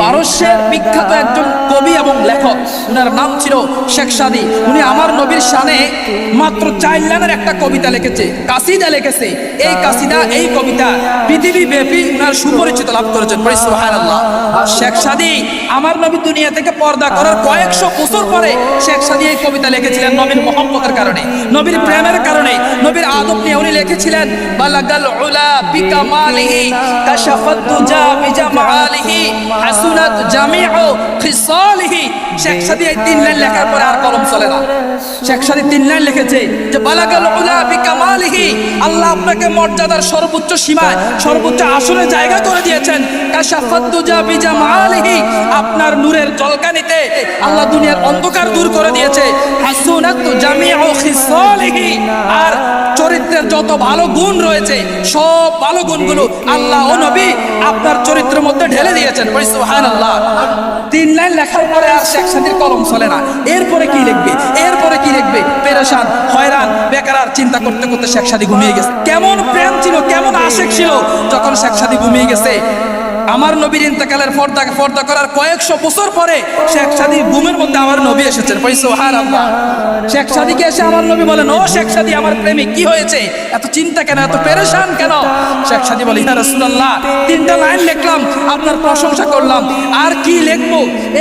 পারস্যের বিখ্যাত একজন কবি এবং লেখক, উনার নাম ছিল শেখ সাদি। উনি আমার নবীর শানে মাত্র চার লাইনের একটা কবিতা লিখেছে, কাসিদা লিখেছে। এই কাসিদা, এই কবিতা পৃথিবী ব্যাপী উনার সুপরিচিত লাভ করেছেন। সুবহানাল্লাহ। শেখ সাদি আমার নবী দুনিয়া থেকে পর্দা করার কয়েকশো বছর পরে শেখ সাদি এই কবিতা লিখেছিলেন নবীর মোহাম্মতের কারণে, নবীর প্রেমের কারণে। নবীর আদব নিয়ে উনি লিখেছিলেন, বালাগাল উলা বিকামালিহি কাশাফাত দুজা বিজামালিহি হাসুনাত জামিউ খিসালিহি। শেখ সাদি তিন লাইন লেখার পরে আর কলম চলে না। শেখ সাদি তিন লাইন লিখেছে যে, বালাগাল উলা বিকামালিহি আল্লাহ আপনাকে মর্যাদার সর্বোচ্চ সীমায়, সর্বোচ্চ আসনে জায়গা করে দিয়েছেন। কাশাফাত দুজা বিজামালিহি আপনার নূরের জলকানিতে আল্লাহ দুনিয়ার অন্ধকার দূর করে দিয়েছে। আর চরিত্রের যত ভালো গুণ রয়েছে, সব ভালো গুণগুলো আল্লাহ ও নবী আপনার চরিত্রের মধ্যে ঢেলে দিয়েছেন। সুবহানাল্লাহ। তিন লাইন লেখার পরে আর সাদির কলম চলে না। এরপরে কি লিখবে? এরপরে কি লিখবে? পেরেশান, হয়রান, বেকার চিন্তা করতে করতে শেখ সাদি ঘুমিয়ে গেছে। কেমন প্রেম ছিল, কেমন আশেক ছিল, যখন শেখ সাদি ঘুমিয়ে গেছে আমার নবীর ইন্তেকালের পর্দা পর্দা করার কয়েকশো বছর পরে শেখ সাদি ঘুমের মধ্যে আমার নবী এসেছেন। শেখ সাদিকে এসে আমার নবী বলেন, ও শেখ সাদি, আমার প্রেমিক, কি হয়েছে? এত চিন্তা কেন? এত পেরেশান কেন? শেখ সাদি বলে, ইয়া রাসূলুল্লাহ, তিনটা লাইন লিখলাম, আপনার প্রশংসা করলাম। আর কি লিখব?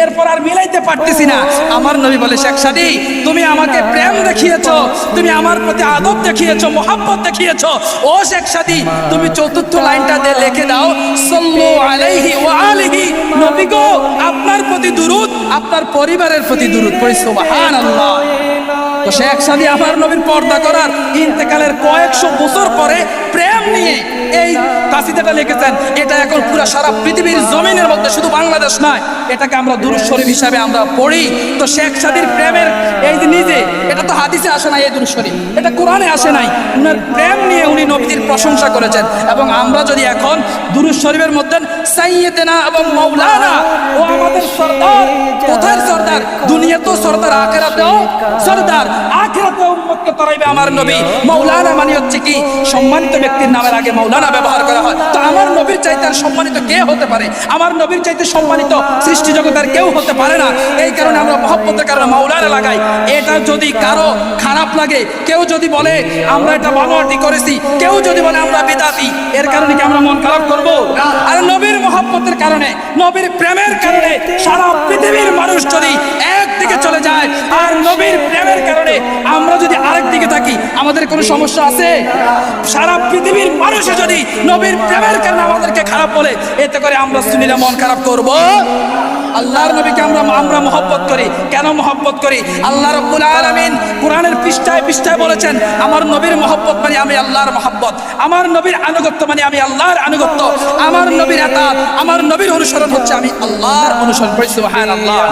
এরপর আর মিলাইতে পারতেছি না। আমার নবী বলে, শেখ সাদি, তুমি আমাকে প্রেম দেখিয়েছো, তুমি আমার প্রতি আদব দেখিয়েছো মোহাম্মত দেখিয়েছো। ও শেখ সাদি, তুমি চতুর্থ লাইনটা দিয়ে লিখে দাও, সল্লু আলাইহি ওয়া আলিহি। নবী গো আপনার প্রতি দুরুদ আপনার পরিবারের প্রতি দুরুদ পড়ি সুবহানাল্লাহ। তো শেখ সাদি আমার নবীর পর্দা করার ইন্তেকালের কয়েকশো বছর পরে প্রেম নিয়ে এই কাসিদাটা লিখেছেন। এটা এখন পুরো সারা পৃথিবীর জমিনের মধ্যে শুধু বাংলাদেশ নয়, এটাকে আমরা দুরুদ শরীফ হিসাবে আমরা পড়ি। তো শেখ সাদির প্রেমের এই যে নিজে, এটা তো হাদিসে আসে নাই, এই দুরুদ শরীফ। এটা কোরআনে আসে নাই। উনার প্রেম নিয়ে উনি নবীর প্রশংসা করেছেন। এবং আমরা যদি এখন দুরুদ শরীফের মধ্যে, সাইয়েদেনা এবং মৌলানা ও আমাদের সর্দার কোথায় সর্দার, দুনিয়া তো সর্দার, আখেরাতেও সর্দার। আমার নবী। মানে হচ্ছে কি, সম্মানিত ব্যক্তির নামের আগে ব্যবহার করা হয়। তো আমার নবীর চাইতে আর সম্মানিত কে হতে পারে? আমার নবীর চাইতে সম্মানিত সৃষ্টি জগতের কেউ হতে পারে না। এই কারণে আমরা মহব্বতের কারণে লাগাই। এটা যদি কারও খারাপ লাগে, কেউ যদি বলে, আমরা এটা করেছি। কেউ যদি বলে, আমরা বিদাতি। এর কারণে কি আমরা মন খারাপ করব? আর নবীর মহব্বতের কারণে, নবীর প্রেমের কারণে সারা পৃথিবীর মানুষ যদি একদিকে চলে যায় আর নবীর প্রেমের কারণে আমরা যদি আরেক দিকে থাকি আমাদের কোনো সমস্যা আছে? সারা পৃথিবীর মানুষ যদি নবীর প্রেমের কারণে আমাদেরকে খারাপ বলে, এতে করে আমরা শুনিলে মন খারাপ করব। আল্লাহর নবীকে আমরা আমরা মহব্বত করি। কেন মহব্বত করি? আল্লাহ রব্বুল আলামিন কোরআনের পৃষ্ঠায় পৃষ্ঠায় বলেছেন, আমার নবীর মহব্বত মানে আমি আল্লাহর মহব্বত। আমার নবীর আনুগত্য মানে আমি আল্লাহর আনুগত্য। আমার নবীর আমার নবীর অনুসরণ হচ্ছে আমি আল্লাহর অনুসরণ করি, সুবহানাল্লাহ।